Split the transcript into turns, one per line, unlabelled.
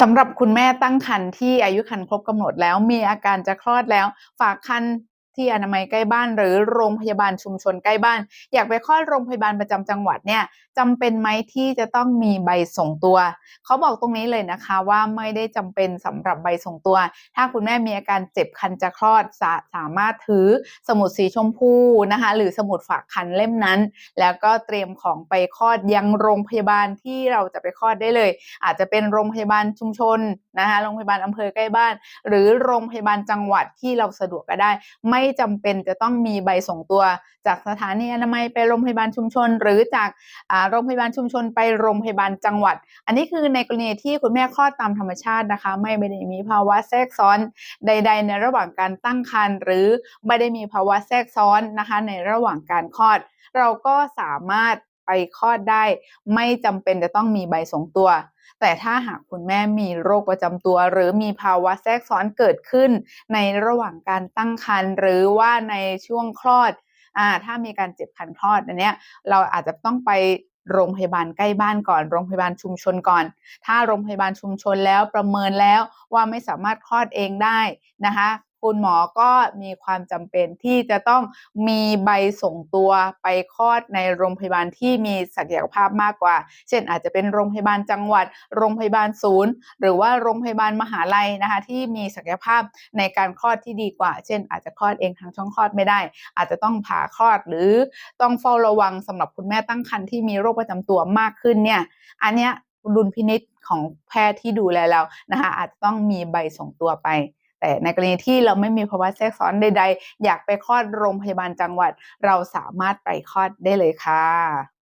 สำหรับคุณแม่ตั้งครรภ์ที่อายุครรภ์ครบกำหนดแล้วมีอาการจะคลอดแล้ว ฝากครรภ์ ที่อนามัยใกล้บ้าน หรือโรงพยาบาลชุมชนใกล้บ้าน อยากไปคลอดโรงพยาบาลประจำจังหวัดเนี่ยจำเป็นไหมที่จะต้องมีใบส่งตัว เขาบอกตรงนี้เลยนะคะว่าไม่ได้จำเป็นสำหรับใบส่งตัว ถ้าคุณแม่มีอาการเจ็บคันจะคลอดสาสามารถถือสมุดสีชมพูนะคะหรือสมุดฝากคันเล่มนั้น แล้วก็เตรียมของไปคลอดยังโรงพยาบาลที่เราจะไปคลอดได้เลย อาจจะเป็นโรงพยาบาลชุมชนนะคะโรงพยาบาลอำเภอใกล้บ้าน หรือโรงพยาบาลจังหวัดที่เราสะดวกก็ได้ ไม่จำเป็นจะต้องมีใบส่งตัว จากสถานีอนามัยไปโรงพยาบาลชุมชน หรือจากโรงพยาบาลชุมชนไปโรงพยาบาลจังหวัด อันนี้คือในกรณีที่คุณแม่คลอดตามธรรมชาตินะคะ ไม่ได้มีภาวะแทรกซ้อนใด ๆ ในระหว่างการตั้งครรภ์หรือไม่ได้มีภาวะแทรกซ้อนนะคะในระหว่างการคลอด เราก็สามารถ ไปคลอดได้ ไม่จำเป็นจะต้องมีใบส่งตัว แต่ถ้าหากคุณแม่มีโรคประจำตัว หรือมีภาวะแทรกซ้อนเกิดขึ้น ในระหว่างการตั้งครรภ์หรือว่าในช่วงคลอดอ่าถ้ามีการเจ็บคันคลอดอันเนี้ยเราอาจจะต้องไปโรงพยาบาลใกล้บ้านก่อน โรงพยาบาลชุมชนก่อน ถ้าโรงพยาบาลชุมชนแล้วประเมินแล้วว่าไม่สามารถคลอดเองได้นะคะ คุณหมอก็มีความจำเป็นที่จะต้องมีใบส่งตัวไปคลอดในโรงพยาบาลที่มีศักยภาพมากกว่า เช่นอาจจะเป็นโรงพยาบาลจังหวัด โรงพยาบาลศูนย์ หรือว่าโรงพยาบาลมหาลัยนะคะที่มีศักยภาพในการคลอดที่ดีกว่า เช่น อาจจะคลอดเองทางช่องคลอดไม่ได้ อาจจะต้องผ่าคลอดหรือต้องเฝ้าระวังสำหรับคุณแม่ตั้งครรภ์ที่มีโรคประจำตัวมากขึ้นเนี่ยอันเนี้ยดุลพินิษของแพทย์ที่ดูแลเรานะคะอาจจะต้องมีใบส่งตัวไป แต่ในกรณีที่เราไม่มีภาวะแทรกซ้อนใด ๆ อยากไปคลอดโรงพยาบาลจังหวัด เราสามารถไปคลอดได้เลยค่ะ